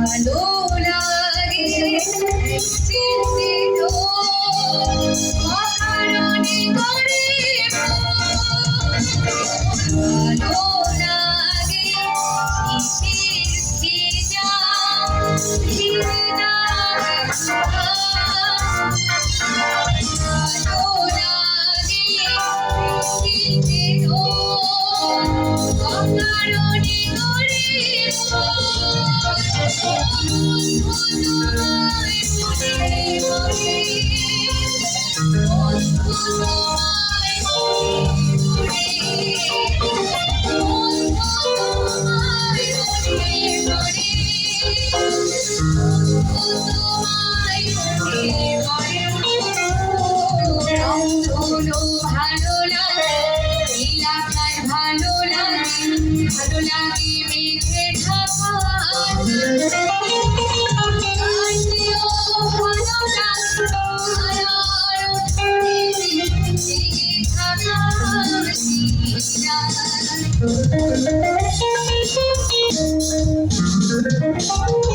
मनोलागे चिंतितो ভালো লাগে Thank you.